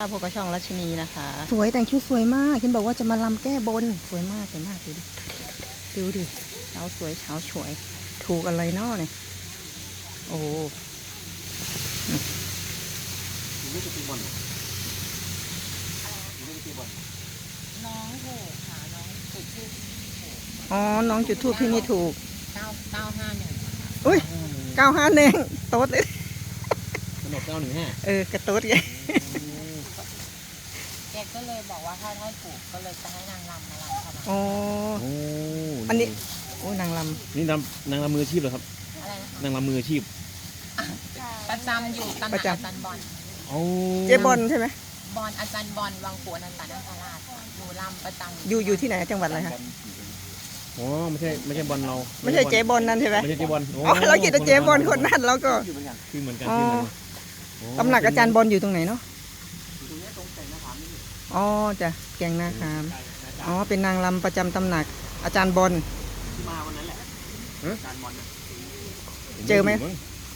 พวกกระช่องรัชนีนะคะ สวยแต่งชุดสวยมากเห็นบอกว่าจะมาลำแก้บนสวยมากสวยมากดูดิดูดิเช้าสวยเช้าสวย ถูกอะไรเนาะเนี่ยโอ้น้องถูกค่ะน้องถูกที่อ๋อน้องจุดทูบที่นี่ถูกเก้าเก้าห้าหนึ่งอุ้ยเก้าห้าหนึ่งโต๊ดเลยขนมเก้าหนึ่งห้าเออกระโต๊ดไงแกก็เลยบอกว่าถ้าถ้าถูกก็เลยจะให้นางรำมาลำเข้ามาอ๋อโอ้อันนี้ โอ้นางลนี่นำนางรำมืออาชีพเหรอครับอะไรนะนางรำมืออาชีพประจำอยู่ตำหนักอาจารย์บอลโอ้ำเจ๊บอลใช่ไหมบอลอาจารย์บอลวังปูนันตานาคราชค่ะหนูรำประจำอยู่อยู่ที่ไหนจังหวัดอะไรคะอ๋อไม่ใช่ไม่ใช่บอลเราไม่ใช่เจ๊บอลนั่นใช่ไหมไม่ใช่เจ๊บอลโอ๋อเราคิดว่าเจ๊บอลคนนั้นแล้วก็ ชื่อเหมือนกันอ๋อ ชื่อเหมือนกันโตำหนักอาจารย์บอลอยู่ตรงไหนเนาะ อ๋อจ้ะแกงนาคามอ๋อเป็นนางรำประจำตำหนักอาจารย์บอลเจอไหม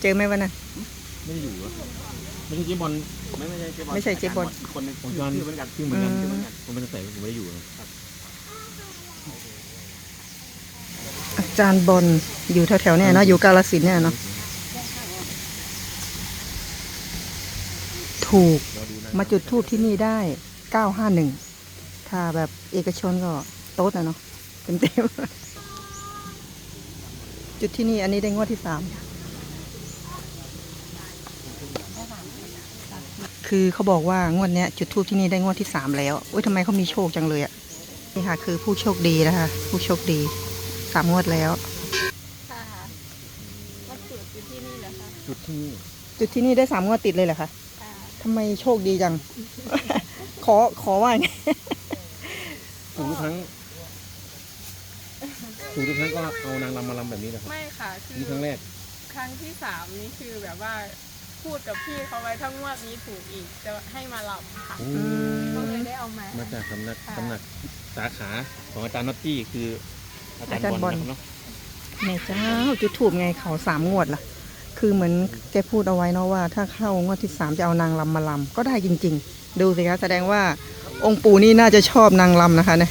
เจอไหมวันนั้นไม่ได้อยู่เหรอไม่ใช่เจ๊บอลไม่ไม่ใช่เจ๊บอลไม่ใช่เจ๊บอลคนหนึงของจอนชื่อเหมือนกันชื่อเหมือนกันอืมผมไม่ได้ใส่ผมไม่ได้อยู่ครับอาจารย์บอลอยู่แถวๆเนี่ยเนาะอยู่กาลสินธุ์เนี่ยเนาะถูกรอดูนะมาจุดทูบที่นี่ได้ เก้าห้าหนึ่งถ้าแบบเอกชนก็โต๊ดนะเนาะเต็มเต็มๆจุดที่นี่อันนี้ได้งวดที่สามคือเขาบอกว่างวดเนี้ยจุดทูบที่นี่ได้งวดที่สามแล้วอุ้ยทำไมเขามีโชคจังเลยอะนี่ค่ะ คือผู้โชคดีนะคะ ผู้โชคดีสามงวดแล้วค่ะมาจุดอยู่ที่นี่เหรอคะจุดที่นี่จุดที่นี่ได้สามงวดติดเลยเหรอคะค่ะทำไมโชคดีจังข อขอว่าไงถูกทุกครั้งถูกทุกครั้งก็เอานางรำมารำแบบนี้นะครับไม่ค่ะคือนี่ครั้งแรก ครั้งที่สามนี่คือแบบว่าพูดกับพี่เขาไว้ทั้งงวดนี้ถูกอีกจะให้มาลำค่ะโอ้ก็เลยได้เอามามาจากสำนักค่ะสำนักสาขาของอาจารย์น็อตตี้คือ อาจารย์อาจารย์บบออลลนะครับเนาะแม่เจ้าจุดถูกไงเขาสามงวดล่ะ คือเหมือนแกพูดเอาไว้เนาะว่า ถ้าเข้างวดที่สามจะเอานางลำมาลำก็ได้จริง ๆ ดูสิคะแสดงว่าองค์ปู่นี่น่าจะชอบนางลำนะคะเนี่ย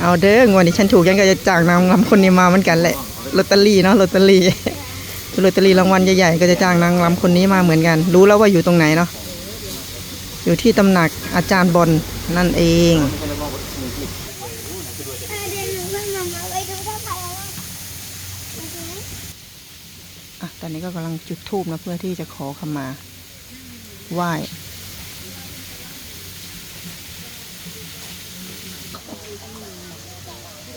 เอาเด้องวดนี้ฉันถูกยังก็จะจ้างนางลำคนนี้มาเหมือนกันแหละลอตเตอรี่เนาะลอตเตอรี่ลอตเตอรี่รางวัลใหญ่ๆก็จะจ้างนางลำคนนี้มาเหมือนกัน รู้แล้วว่าอยู่ตรงไหนเนาะอยู่ที่ตำหนักอาจารย์บอลนั่นเองอะตอนนี้ก็กำลังจุดธูปนะเพื่อที่จะขอขมาไหว้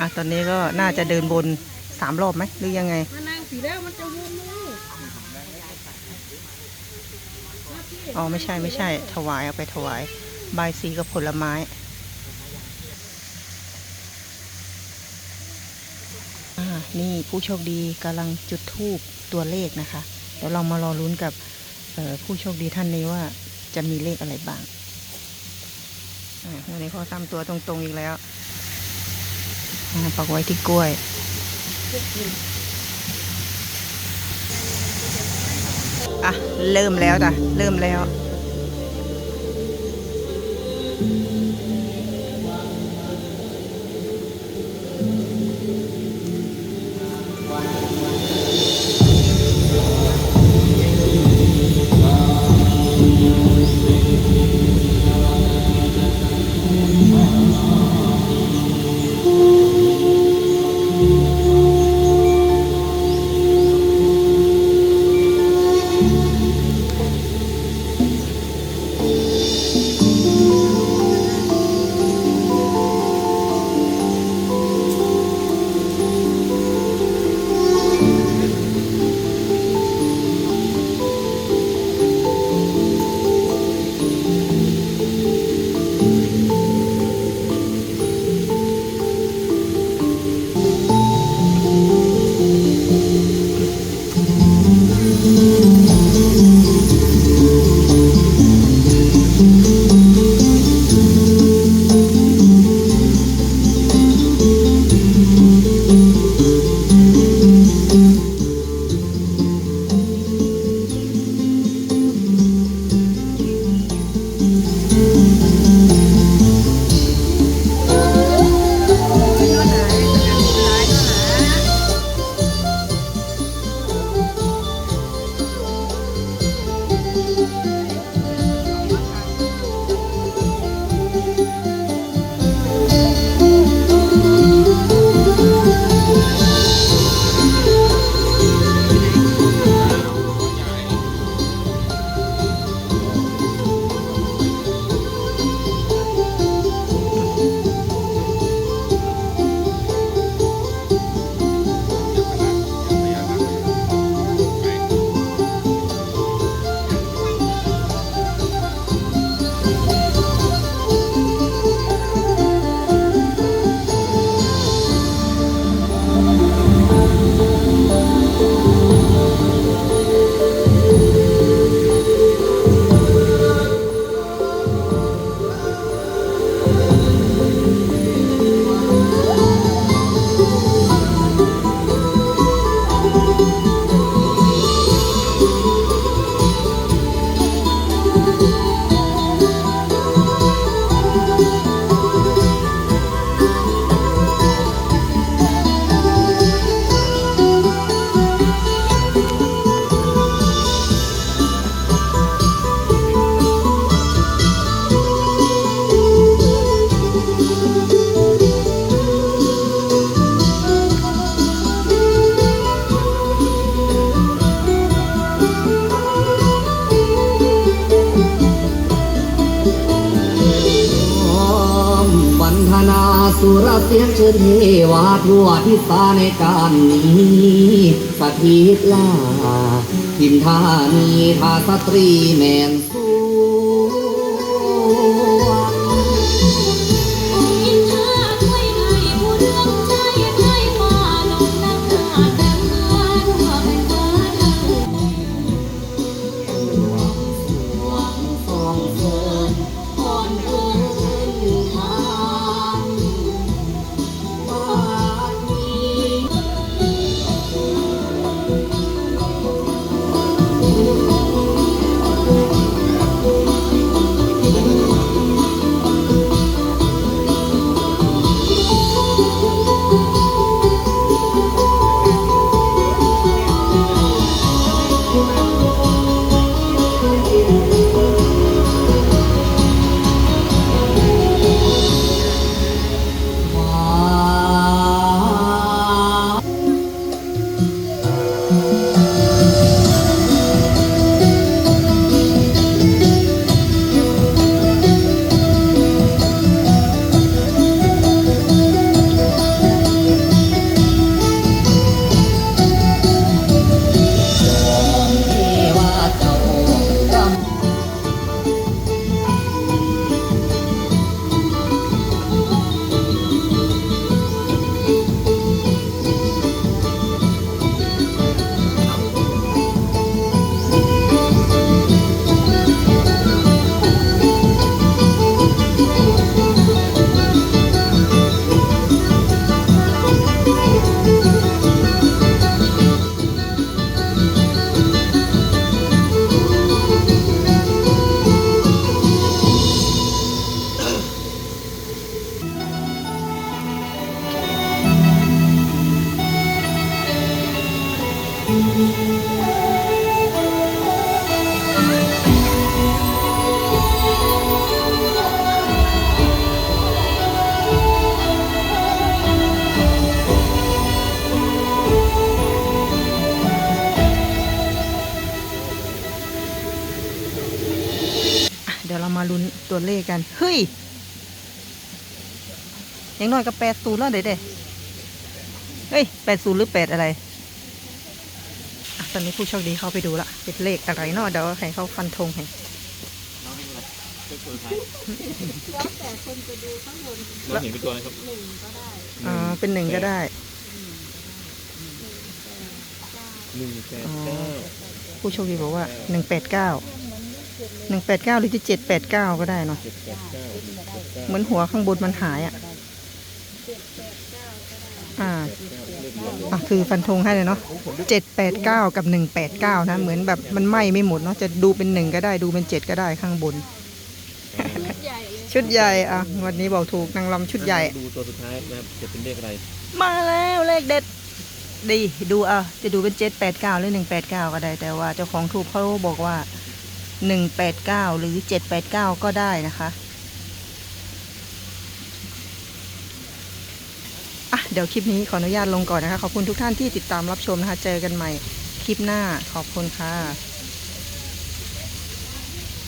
อะตอนนี้ก็น่าจะเดินบนสามรอบไหมหรือยังไงมานั่งสีแล้วมันจะวนออ๋อไม่ใช่ไม่ใช่ ถวายเอาไปถวายใบยสีกับผลไม้อ่านี่ผู้โชคดีกำลังจุดธูปตัวเลขนะคะ เดี๋ยวเรามารอลุ้นกับผู้โชคดีท่านนี้ว่าจะมีเลขอะไรบ้างวันนี้เขาทำตัวตรงๆอีกแล้ว ปักไว้ที่กล้วยอะเริ่มแล้วจ้ะ เริ่มแล้ว สุรเสียงเชิญเทวาทั่วทิศาในการนี้สถิตลาทิมธานีทาสตรีแมนส มาลุ้นตัวเลขกัน เฮ้ยอยังน้อยก็แปดศูนย์แล้วเด็ดเด้เฮ้ยแปดศูนย์หรือแปดอะไรอะตอนนี้ผู้โชคดีเข้าไปดูละเป็นเลขอะไรเนาะเดี๋ยวให้เขาฟันธงให้เราเห็นเป็นตัวนะครับอ๋อเป็นหนึ่งก็ได้หนึ่งแปดอ๋อเก้าผู้โชคดีบอกว่าหนึ่งแปดเก้า หนึ่งแปดเก้าหรือจะเจ็ดแปดเก้าก็ได้เนาะเจ็ดแปดเก้าหนึ่งแปดเก้าเหมือนหัวข้างบนมันหายอะอ่าเลขรวมเลยอะคือฟันธงให้เลยเนาะเจ็ดแปดเก้ากับหนึ่งแปดเก้านะ เหมือนแบบมันไหม้ไม่หมดเนาะจะดูเป็นหนึ่งก็ได้ดูเป็นเจ็ดก็ได้ข้างบน ชุดใหญ่อะ วันนี้บอกถูกนางลำชุดใหญ่ ดูตัวสุดท้ายนะครับจะเป็นเลขอะไร มาแล้วเลขเด็ดดีดูอะจะดูเป็นเจ็ดแปดเก้าหรือหนึ่งแปดเก้าก็ได้แต่ว่าเจ้าของทูบเขาบอกว่า หนึ่งแปดเก้าหรือเจ็ดแปดเก้าก็ได้นะคะอะเดี๋ยวคลิปนี้ขออนุญาตลงก่อนนะคะ ขอบคุณทุกท่านที่ติดตามรับชมนะคะ เจอกันใหม่คลิปหน้าขอบคุณค่ะ